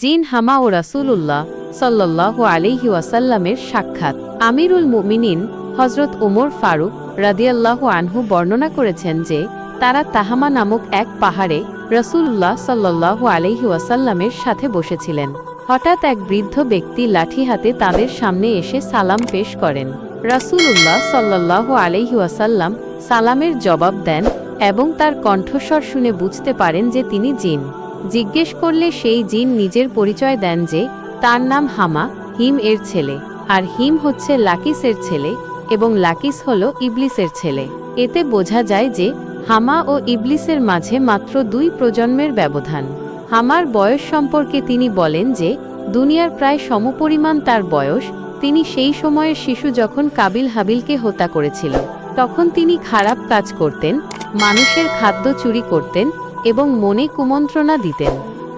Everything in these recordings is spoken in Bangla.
জিন হামা ও রাসূলুল্লাহ সাল্লাল্লাহু আলাইহি ওয়াসাল্লামের সাক্ষাৎ। আমিরুল মুমিনিন হজরত ওমর ফারুক রাদিয়াল্লাহ আনহু বর্ণনা করেছেন যে, তারা তাহামা নামক এক পাহাড়ে রসুল্লাহ সাল্লাল্লাহু আলাইহি ওয়াসাল্লামের সাথে বসেছিলেন। হঠাৎ এক বৃদ্ধ ব্যক্তি লাঠি হাতে তাদের সামনে এসে সালাম পেশ করেন। রাসূলুল্লাহ সাল্লাল্লাহু আলাইহি ওয়াসাল্লাম সালামের জবাব দেন এবং তার কণ্ঠস্বর শুনে বুঝতে পারেন যে তিনি জিন। জিজ্ঞেস করলে সেই জিন নিজের পরিচয় দেন যে, তার নাম হামা, হিম এর ছেলে, আর হিম হচ্ছে লাকিসের ছেলে, এবং লাকিস হল ইবলিসের ছেলে। এতে বোঝা যায় যে, হামা ও ইবলিসের মাঝে মাত্র দুই প্রজন্মের ব্যবধান। হামার বয়স সম্পর্কে তিনি বলেন যে, দুনিয়ার প্রায় সমপরিমাণ তার বয়স, তিনি সেই সময়ের শিশু যখন কাবিল হাবিলকে হত্যা করেছিল, তখন তিনি খারাপ কাজ করতেন, মানুষের খাদ্য চুরি করতেন এবং মনে কুমন্ত্রণা দিতেন।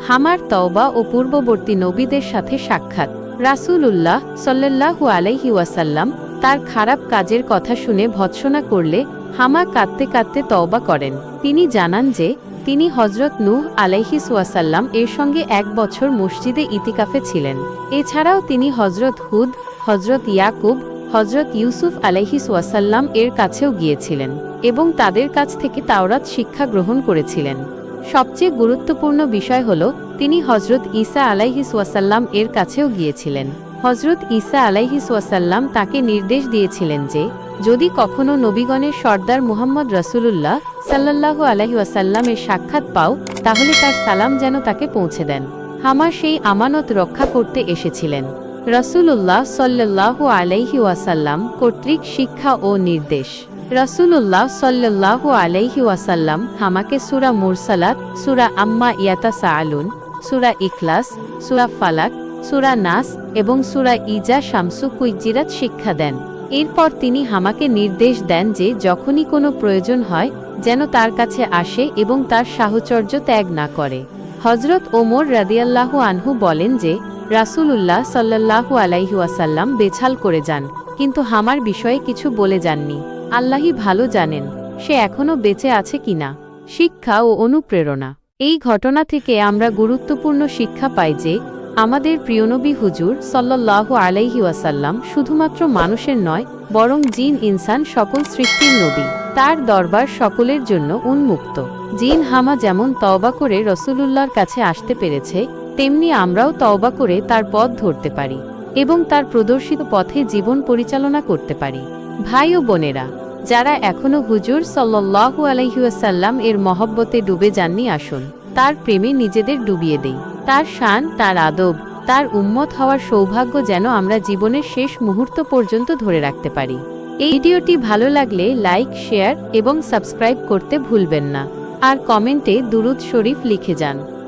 হামার তওবা ও পূর্ববর্তী নবীদের সাথে সাক্ষাৎ। রাসূলুল্লাহ সাল্লাল্লাহু আলাইহি ওয়াসাল্লাম তার খারাপ কাজের কথা শুনে ভৎসনা করলে হামা কাঁদতে কাঁদতে তওবা করেন। তিনি জানান যে, তিনি হজরত নূহ আলাইহিস ওয়াসাল্লাম এর সঙ্গে এক বছর মসজিদে ইতিকাফে ছিলেন। এছাড়াও তিনি হজরত হুদ হজরত ইয়াকুব হজরত ইউসুফ আলাইহিস ওয়াসাল্লাম এর কাছেও গিয়েছিলেন এবং তাদের কাছ থেকে তাওরাত শিক্ষা গ্রহণ করেছিলেন। সবচেয়ে গুরুত্বপূর্ণ বিষয় হল, তিনি হজরত ঈসা আলাইহিস ওয়াসাল্লাম এর কাছেও গিয়েছিলেন। হজরত ঈসা আলাইহিস ওয়াসাল্লাম তাকে নির্দেশ দিয়েছিলেন যে, যদি কখনো নবীগণের সর্দার মুহাম্মদ রসুলুল্লাহ সাল্লাল্লাহু আলাইহি ওয়াসাল্লামের সাক্ষাৎ পাও, তাহলে তার সালাম যেন তাকে পৌঁছে দেন। হামা সেই আমানত রক্ষা করতে এসেছিলেন। রসুলুল্লাহ সাল্লাল্লাহু আলাইহি ওয়াসাল্লাম কর্তৃক শিক্ষা ও নির্দেশ। রসুলুল্লাহ সাল্লাল্লাহু আলাইহি ওয়াসাল্লাম হামাকে সুরা মুরসালাত, সুরা আম্মা ইয়াতা সাআলুন সুরা ইখলাস, সুরা ফালাক, সুরা নাস এবং সুরা ইজা শামসু কুইজিরাত শিক্ষা দেন। এরপর তিনি হামাকে নির্দেশ দেন যে যখনই কোনো প্রয়োজন হয়, যেন তার কাছে আসে এবং তার সাহচর্য ত্যাগ না করে। হজরত ওমর রাদিয়াল্লাহু আনহু বলেন যে রাসূলুল্লাহ সাল্লাল্লাহু আলাইহি ওয়াসাল্লাম বেছাল করে যান, কিন্তু হামার বিষয়ে কিছু বলে যাননি। আল্লাহই ভালো জানেন, সে এখনও বেঁচে আছে কিনা শিক্ষা ও অনুপ্রেরণা। এই ঘটনা থেকে আমরা গুরুত্বপূর্ণ শিক্ষা পাই যে, আমাদের প্রিয়নবী হুজুর সল্লাল্লাহু আলাইহি ওয়াসাল্লাম শুধুমাত্র মানুষের নয়, বরং জিন ইনসান সকল সৃষ্টির নবী। তার দরবার সকলের জন্য উন্মুক্ত। জিন হামা যেমন তওবা করে রসুলুল্লাহর কাছে আসতে পেরেছে তেমনি আমরাও তওবা করে তার পথ ধরতে পারি এবং তার প্রদর্শিত পথে জীবন পরিচালনা করতে পারি। ভাই ও বোনেরা, যারা এখনও হুজুর সল্লাল্লাহু আলাইহুয়াসাল্লাম এর মহব্বতে ডুবে যাননি, আসুন, তার প্রেমে নিজেদের ডুবিয়ে দেই। তার শান, তার আদব, তার উম্মত হওয়ার সৌভাগ্য যেন আমরা জীবনের শেষ মুহূর্ত পর্যন্ত ধরে রাখতে পারি। এই ভিডিওটি ভালো লাগলে লাইক, শেয়ার এবং সাবস্ক্রাইব করতে ভুলবেন না। আর কমেন্টে দুরুদ শরীফ লিখে যান।